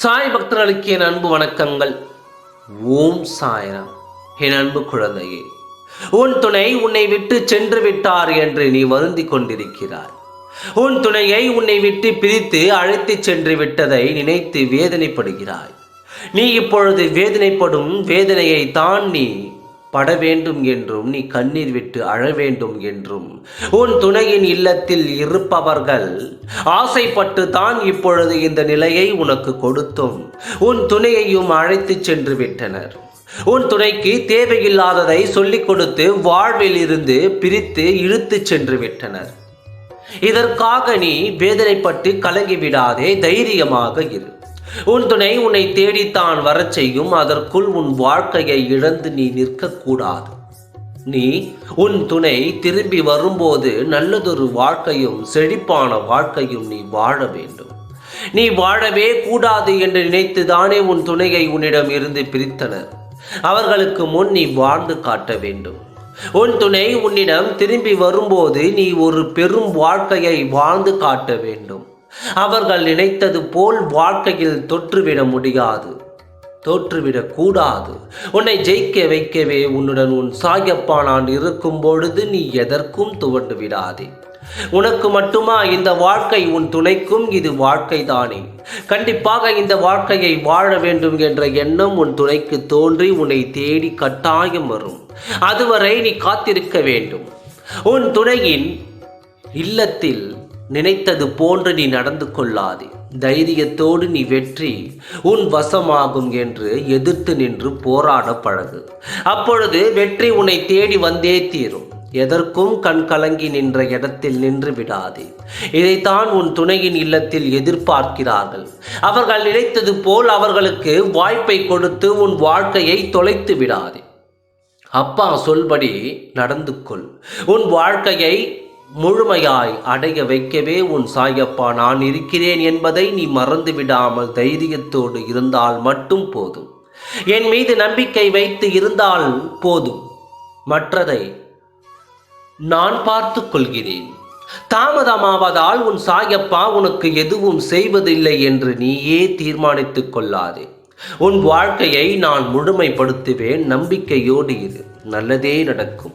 சாய் பக்தர்களுக்கு என் அன்பு வணக்கங்கள். ஓம் சாய்ராம். என் அன்பு குழந்தையே உன் துணை உன்னை விட்டு சென்று விட்டார் என்று நீ வருந்தி கொண்டிருக்கிறாய். உன் துணையை உன்னை விட்டு பிரித்து அழைத்துச் சென்று விட்டதை நினைத்து வேதனைப்படுகிறாய். நீ இப்பொழுது வேதனைப்படும் வேதனையை தான் நீ பட வேண்டும் என்றும் நீ கண்ணீர் விட்டு அழ வேண்டும் என்றும். உன் துணையின் இல்லத்தில் இருப்பவர்கள் ஆசைப்பட்டு தான் இப்பொழுது இந்த நிலையை உனக்கு கொடுத்தும். உன் துணையையும் அழைத்துச் சென்று விட்டனர். உன் துணைக்கு தேவையில்லாததை சொல்லிக் கொடுத்து வாழ்வில் இருந்து பிரித்து இழுத்துச் சென்று விட்டனர். இதற்காக நீ வேதனைப்பட்டு கலங்கிவிடாதே தைரியமாக இரு. உன் துணை உன்னை தேடித்தான் வரச் செய்யும். அதற்குள் உன் வாழ்க்கையை இழந்து நீ நிற்கக்கூடாது. நீ உன் துணை திரும்பி வரும்போது நல்லதொரு வாழ்க்கையும் செழிப்பான வாழ்க்கையும் நீ வாழ வேண்டும். நீ வாழவே கூடாது என்று நினைத்துதானே உன் துணையை உன்னிடம் இருந்து பிரித்தனர். அவர்களுக்கு முன் நீ வாழ்ந்து காட்ட வேண்டும். உன் துணை உன்னிடம் திரும்பி வரும்போது நீ ஒரு பெரும் வாழ்க்கையை வாழ்ந்து காட்ட வேண்டும். அவர்கள் நினைத்தது போல் வாழ்க்கையில் தொற்றுவிட முடியாது. தோற்றுவிடக் கூடாது உன்னை ஜெயிக்க வைக்கவே உன்னுடன் உன் சாயப்பா நான் இருக்கும் பொழுது நீ எதற்கும் துவண்டு விடாதே. உனக்கு மட்டுமா இந்த வாழ்க்கை உன் துணைக்கும்? இது வாழ்க்கை தானே கண்டிப்பாக இந்த வாழ்க்கையை வாழ வேண்டும் என்ற எண்ணம் உன் துணைக்கு தோன்றி உன்னை தேடி கட்டாயம் வரும். அதுவரை நீ காத்திருக்க வேண்டும். உன் துணையின் இல்லத்தில் நினைத்தது போன்று நீ நடந்து கொள்ளாதே. தைரியத்தோடு நீ வெற்றி உன் வசமாகும் என்று எதிர்த்து நின்று போராட பழகு. அப்பொழுது வெற்றி உன்னை தேடி வந்தே தீரும். எதற்கும் கண் கலங்கி நின்ற இடத்தில் நின்று விடாதே. இதைத்தான் உன் துணையின் இல்லத்தில் எதிர்பார்க்கிறார்கள். அவர்கள் நினைத்தது போல் அவர்களுக்கு வாய்ப்பை கொடுத்து உன் வாழ்க்கையை தொலைத்து விடாதே. அப்பா சொல்படி நடந்து கொள். உன் வாழ்க்கையை முழுமையாய் அடைய வைக்கவே உன் சாயப்பா நான் இருக்கிறேன் என்பதை நீ மறந்து விடாமல் தைரியத்தோடு இருந்தால் மட்டும் போதும். என் மீது நம்பிக்கை வைத்து இருந்தால் போதும். மற்றதை நான் பார்த்து கொள்கிறேன். தாமதமாவதால் உன் சாயப்பா உனக்கு எதுவும் செய்வதில்லை என்று நீயே தீர்மானித்துக் கொள்ளாதே. உன் வாழ்க்கையை நான் முழுமைப்படுத்துவேன். நம்பிக்கையோடு இரு. நல்லதே நடக்கும்.